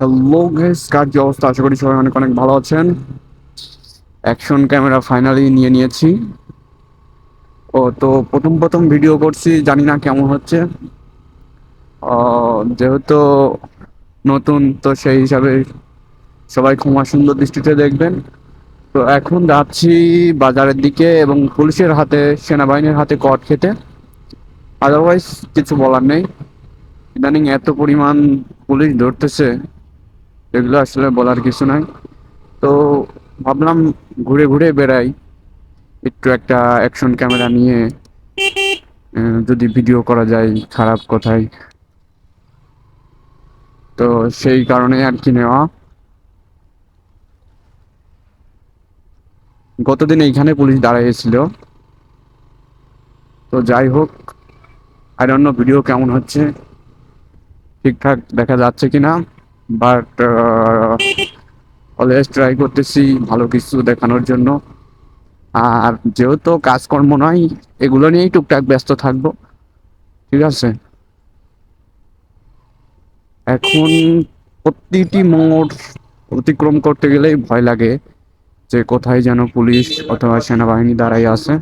Hello guys কার কি অবস্থা? আশা করি সবাই অনেক অনেক ভালো আছেন। অ্যাকশন ক্যামেরা ফাইনালি নিয়ে নিয়েছি। ও, তো প্রথম প্রথম ভিডিও করছি। জানি না কেমন হচ্ছে। যেহেতু নতুন, তো সেই হিসাবে সবাই ক্ষমা সুন্দর দৃষ্টিতে দেখবেন। তো এখন যাচ্ছি বাজারের দিকে এবং পুলিশের হাতে, সেনাবাহিনীর হাতে কট খেতে। আদারওয়াইজ কিছু বলার নেই। ইদানিং এত পরিমাণ পুলিশ ধরতেছে। এগুলো আসলে বলার কিছু নাই। তো ভাবলাম ঘুরে ঘুরে বেড়াই। একটু একটা অ্যাকশন ক্যামেরা নিয়ে যদি ভিডিও করা যায় খারাপ কথাই তো সেই কারণে আর কি নেওয়া। গতদিন এইখানে পুলিশ দাঁড়িয়েছিল তো যাই হোক আই অন্য ভিডিও কেমন হচ্ছে। ঠিকঠাক দেখা যাচ্ছে কিনা। বাট অলওয়েজ ট্রাই করতেছি ভালো কিছু দেখানোর জন্য। আর যেহেতু কাজকর্ম নয় এগুলো নিয়েই টুকটাক ব্যস্ত থাকব। ঠিক আছে? এখন প্রতিটি মোড় অতিক্রম করতে গেলেই ভয় লাগে যে কোথায় যেন পুলিশ অথবা সেনাবাহিনী দাঁড়াই আছে।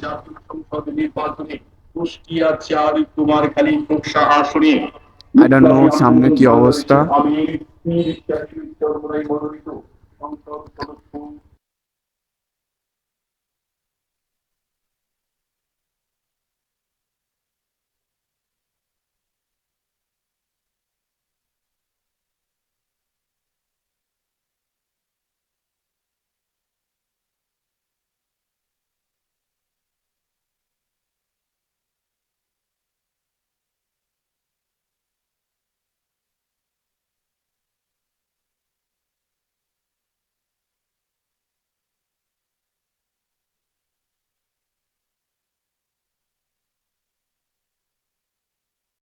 I don't know সামনে কি অবস্থা। পীর জাতীয় চরমনাই মনোনীত সংসদ সদস্য